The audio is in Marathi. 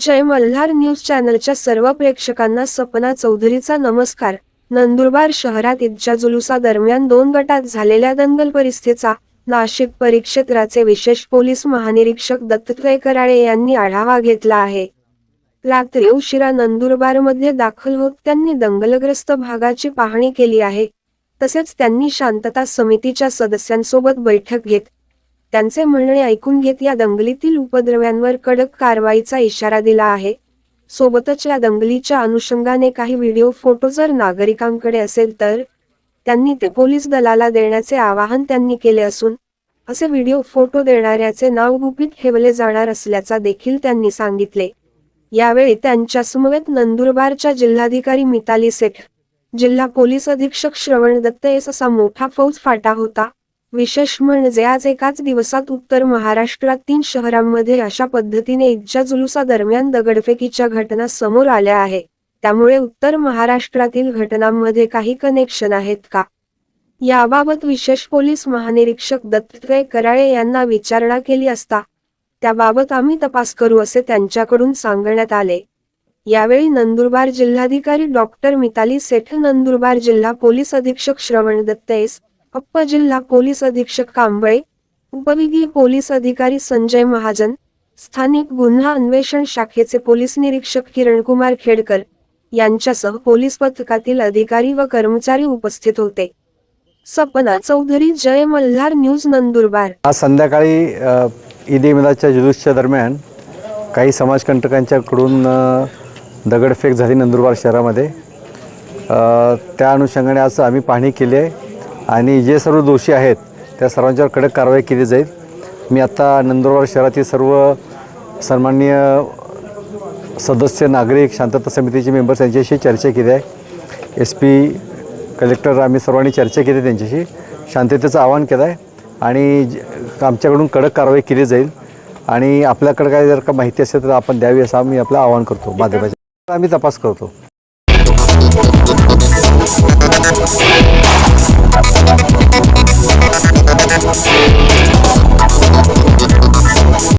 जय मल्हार न्यूज चॅनलच्या सर्व प्रेक्षकांना सपना चौधरीचा नमस्कार. नंदुरबार शहरात ईदच्या जुलुसादरम्यान दोन गटात झालेल्या दंगल परिस्थितीचा नाशिक परिक्षेत्राचे विशेष पोलीस महानिरीक्षक दत्तत्रय कराळे यांनी आढावा घेतला आहे. रात्री उशिरा नंदुरबारमध्ये दाखल होत त्यांनी दंगलग्रस्त भागाची पाहणी केली आहे. तसेच त्यांनी शांतता समितीच्या सदस्यांसोबत बैठक घेत त्यांचे म्हणणे ऐकून घेत या दंगलीतील उपद्रव्यांवर कडक कारवाईचा इशारा दिला आहे. सोबतच या दंगलीच्या अनुषंगाने काही व्हिडिओ फोटो जर नागरिकांकडे असेल तर त्यांनी ते पोलीस दलाला देण्याचे आवाहन त्यांनी केले असून असे व्हिडिओ फोटो देणाऱ्याचे नाव गुपित ठेवले जाणार असल्याचा देखील त्यांनी सांगितले. यावेळी त्यांच्या समवेत नंदुरबारच्या जिल्हाधिकारी मिताली सेठ जिल्हा पोलीस अधीक्षक श्रवण दत्त असा मोठा फौज फाटा होता. विशेष म्हणजे आज एकाच दिवसात उत्तर महाराष्ट्रात तीन शहरांमध्ये अशा पद्धतीने ईदच्या जुलुसादरम्यान दगडफेकीच्या घटना समोर आल्या आहे. त्यामुळे उत्तर महाराष्ट्रातील घटनांमध्ये काही कनेक्शन आहेत का? याबाबत विशेष पोलीस महानिरीक्षक दत्तात्रय कराळे यांना विचारणा केली असता त्याबाबत आम्ही तपास करू असे त्यांच्याकडून सांगण्यात आले. यावेळी नंदुरबार जिल्हाधिकारी डॉक्टर मिताली सेठ नंदुरबार जिल्हा पोलीस अधीक्षक श्रवण दत्तेस अप्प जिल्हा पोलीस अधीक्षक कांबळे उपविभागीय पोलीस अधिकारी संजय महाजन स्थानिक गुन्हा अन्वेषण शाखेचे पोलीस निरीक्षक किरणकुमार खेडकर यांच्यासह पोलीस पथकातील अधिकारी व कर्मचारी उपस्थित होते. सपना चौधरी जय मल्हार न्यूज नंदुरबार. आज संध्याकाळी ईद मिलादच्या जुलूसच्या दरम्यान काही समाजकंटकांच्याकडून दगडफेक झाली नंदुरबार शहरामध्ये. त्या अनुषंगाने आज आम्ही पाहणी केली आहे. आणि जे सर्व दोषी आहेत त्या सर्वांच्यावर कडक कारवाई केली जाईल. मी आता नंदुरबार शहरातील सर्व सन्माननीय सदस्य नागरिक शांतता समितीचे मेंबर्स यांच्याशी चर्चा केली आहे. एस पी कलेक्टर आम्ही सर्वांनी चर्चा केली त्यांच्याशी. शांततेचं आवाहन केलं आहे आणि आमच्याकडून कडक कारवाई केली जाईल. आणि आपल्याकडे काय जर का माहिती असेल तर आपण द्यावी असं आम्ही आपलं आवाहन करतो. माध्यमाच्या आम्ही तपास करतो.